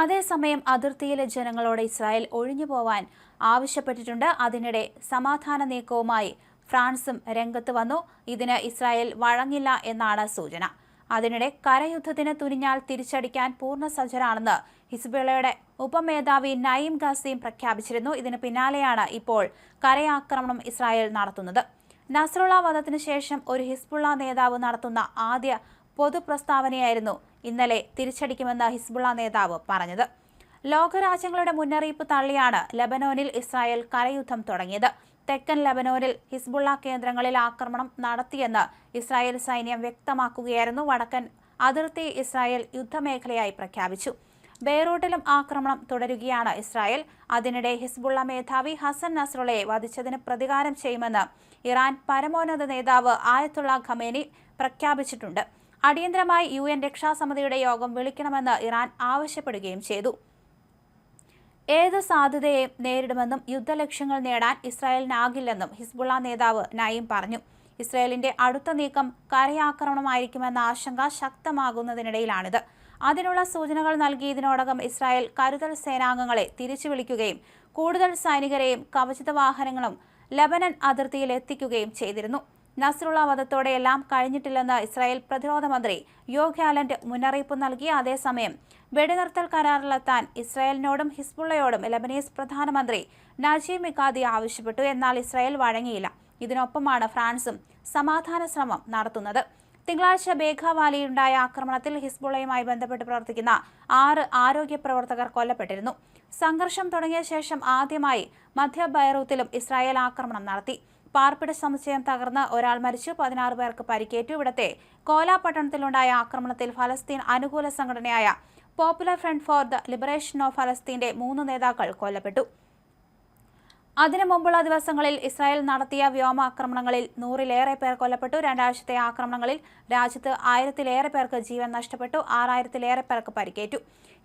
അതേസമയം അതിർത്തിയിലെ ജനങ്ങളോട് ഇസ്രായേൽ ഒഴിഞ്ഞു പോവാൻ ആവശ്യപ്പെട്ടിട്ടുണ്ട്. അതിനിടെ സമാധാന നീക്കവുമായി ഫ്രാൻസും രംഗത്ത് വന്നു. ഇതിന് ഇസ്രായേൽ വഴങ്ങില്ല എന്നാണ് സൂചന. അതിനിടെ കരയുദ്ധത്തിന് തുനിഞ്ഞാൽ തിരിച്ചടിക്കാൻ പൂർണ സജ്ജരാണെന്ന് ഹിസ്ബുള്ളയുടെ ഉപമേധാവി നയീം ഖാസിം പ്രഖ്യാപിച്ചിരുന്നു. ഇതിന് പിന്നാലെയാണ് ഇപ്പോൾ കരയാക്രമണം ഇസ്രായേൽ നടത്തുന്നത്. നസ്രുള്ള വധത്തിന് ശേഷം ഒരു ഹിസ്ബുള്ള നേതാവ് നടത്തുന്ന ആദ്യ പൊതുപ്രസ്താവനയായിരുന്നു ഇന്നലെ തിരിച്ചടിക്കുമെന്ന് ഹിസ്ബുള്ള നേതാവ് പറഞ്ഞത്. ലോകരാജ്യങ്ങളുടെ മുന്നറിയിപ്പ് തള്ളിയാണ് ലബനോനിൽ ഇസ്രായേൽ കരയുദ്ധം തുടങ്ങിയത്. തെക്കൻ ലബനോനിൽ ഹിസ്ബുള്ള കേന്ദ്രങ്ങളിൽ ആക്രമണം നടത്തിയെന്ന് ഇസ്രായേൽ സൈന്യം വ്യക്തമാക്കുകയായിരുന്നു. വടക്കൻ അതിർത്തി ഇസ്രായേൽ യുദ്ധമേഖലയായി പ്രഖ്യാപിച്ചു. ബെയ്റൂട്ടിലും ആക്രമണം തുടരുകയാണ് ഇസ്രായേൽ. അതിനിടെ ഹിസ്ബുള്ള മേധാവി ഹസൻ നസ്രുളയെ വധിച്ചതിന് പ്രതികാരം ചെയ്യുമെന്ന് ഇറാൻ പരമോന്നത നേതാവ് ആയത്തുള്ള ഖമേനി പ്രഖ്യാപിച്ചിട്ടുണ്ട്. അടിയന്തരമായി യു എൻ രക്ഷാസമിതിയുടെ യോഗം വിളിക്കണമെന്ന് ഇറാൻ ആവശ്യപ്പെടുകയും ചെയ്തു. ഏത് സാധ്യതയെയും നേരിടുമെന്നും യുദ്ധലക്ഷ്യങ്ങൾ നേടാൻ ഇസ്രായേലിനാകില്ലെന്നും ഹിസ്ബുള്ള നേതാവ് നയീം പറഞ്ഞു. ഇസ്രായേലിന്റെ അടുത്ത നീക്കം കരയാക്രമണമായിരിക്കുമെന്ന ആശങ്ക ശക്തമാകുന്നതിനിടയിലാണിത്. അതിനുള്ള സൂചനകൾ നൽകി ഇതിനോടകം ഇസ്രായേൽ കരുതൽ സേനാംഗങ്ങളെ തിരിച്ചു വിളിക്കുകയും കൂടുതൽ സൈനികരെയും കവചിത വാഹനങ്ങളും ലബനൻ അതിർത്തിയിൽ എത്തിക്കുകയും ചെയ്തിരുന്നു. നസ്രുള്ള വധത്തോടെ എല്ലാം കഴിഞ്ഞിട്ടില്ലെന്ന് ഇസ്രായേൽ പ്രതിരോധ മന്ത്രി യോഗ്യാലൻഡ് മുന്നറിയിപ്പ് നൽകി. അതേസമയം വെടിനിർത്തൽ കരാറിലെത്താൻ ഇസ്രായേലിനോടും ഹിസ്ബുള്ളയോടും ലബനീസ് പ്രധാനമന്ത്രി നജീം മിക്കാദി ആവശ്യപ്പെട്ടു. എന്നാൽ ഇസ്രായേൽ വഴങ്ങിയില്ല. ഇതിനൊപ്പമാണ് ഫ്രാൻസും സമാധാന ശ്രമം നടത്തുന്നത്. തിങ്കളാഴ്ച ബേഖാവാലിയിലുണ്ടായ ആക്രമണത്തിൽ ഹിസ്ബുള്ളയുമായി ബന്ധപ്പെട്ട് പ്രവർത്തിക്കുന്ന ആറ് ആരോഗ്യ പ്രവർത്തകർ കൊല്ലപ്പെട്ടിരുന്നു. സംഘർഷം തുടങ്ങിയ ശേഷം ആദ്യമായി മധ്യ ബൈറൂത്തിലും ഇസ്രായേൽ ആക്രമണം നടത്തി. പാർപ്പിട സമുച്ചയം തകർന്ന് ഒരാൾ മരിച്ചു. പതിനാറ് പേർക്ക് പരിക്കേറ്റു. ഇവിടത്തെ കോല പട്ടണത്തിലുണ്ടായ ആക്രമണത്തിൽ ഫലസ്തീൻ അനുകൂല സംഘടനയായ popular front for the liberation of ഫലസ്തീന്റെ മൂന്ന് നേതാക്കൾ കൊല്ലപ്പെട്ടു. അതിനു മുമ്പുള്ള ദിവസങ്ങളിൽ ഇസ്രായേൽ നടത്തിയ വ്യോമാക്രമണങ്ങളിൽ നൂറിലേറെ പേർ കൊല്ലപ്പെട്ടു. രണ്ടാഴ്ചത്തെ ആക്രമണങ്ങളിൽ രാജ്യത്ത് ആയിരത്തിലേറെ പേർക്ക് ജീവൻ നഷ്ടപ്പെട്ടു. ആറായിരത്തിലേറെ പേർക്ക് പരിക്കേറ്റു.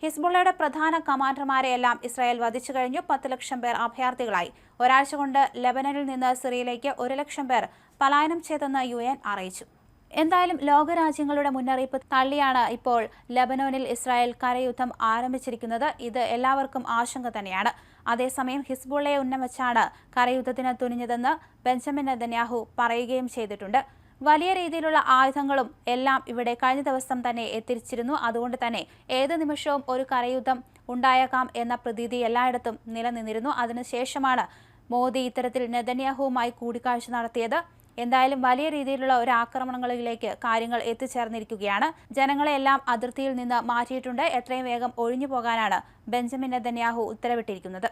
ഹിസ്ബുള്ളയുടെ പ്രധാന കമാൻഡർമാരെയെല്ലാം ഇസ്രായേൽ വധിച്ചു കഴിഞ്ഞു. പത്ത് ലക്ഷം പേർ അഭയാർത്ഥികളായി. ഒരാഴ്ച കൊണ്ട് ലെബനനിൽ നിന്ന് സിറിയയിലേക്ക് ഒരു ലക്ഷം പേർ പലായനം ചെയ്തെന്ന് യു എൻ അറിയിച്ചു. എന്തായാലും ലോകരാജ്യങ്ങളുടെ മുന്നറിയിപ്പ് തള്ളിയാണ് ഇപ്പോൾ ലബനോനിൽ ഇസ്രായേൽ കരയുദ്ധം ആരംഭിച്ചിരിക്കുന്നത്. ഇത് എല്ലാവർക്കും ആശങ്ക തന്നെയാണ്. അതേസമയം ഹിസ്ബുള്ളയെ ഉന്നമിച്ചാണ് കരയുദ്ധത്തിന് തുനിഞ്ഞതെന്ന് ബെഞ്ചമിൻ നെതന്യാഹു പറയുകയും ചെയ്തിട്ടുണ്ട്. വലിയ രീതിയിലുള്ള ആയുധങ്ങളും എല്ലാം ഇവിടെ കഴിഞ്ഞ ദിവസം തന്നെ എത്തിച്ചിരുന്നു. അതുകൊണ്ട് തന്നെ ഏത് നിമിഷവും ഒരു കരയുദ്ധം ഉണ്ടായേക്കാം എന്ന പ്രതീതി എല്ലായിടത്തും നിലനിന്നിരുന്നു. അതിനുശേഷമാണ് മോദി ഇത്തരത്തിൽ നെതന്യാഹുവുമായി കൂടിക്കാഴ്ച നടത്തിയത്. എന്തായാലും വലിയ രീതിയിലുള്ള ഒരു ആക്രമണങ്ങളിലേക്ക് കാര്യങ്ങൾ എത്തിച്ചേർന്നിരിക്കുകയാണ്. ജനങ്ങളെല്ലാം അതിർത്തിയിൽ നിന്ന് മാറ്റിയിട്ടുണ്ട്. എത്രയും വേഗം ഒഴിഞ്ഞു പോകാനാണ് ബെഞ്ചമിൻ നെതന്യാഹു ഉത്തരവിട്ടിരിക്കുന്നത്.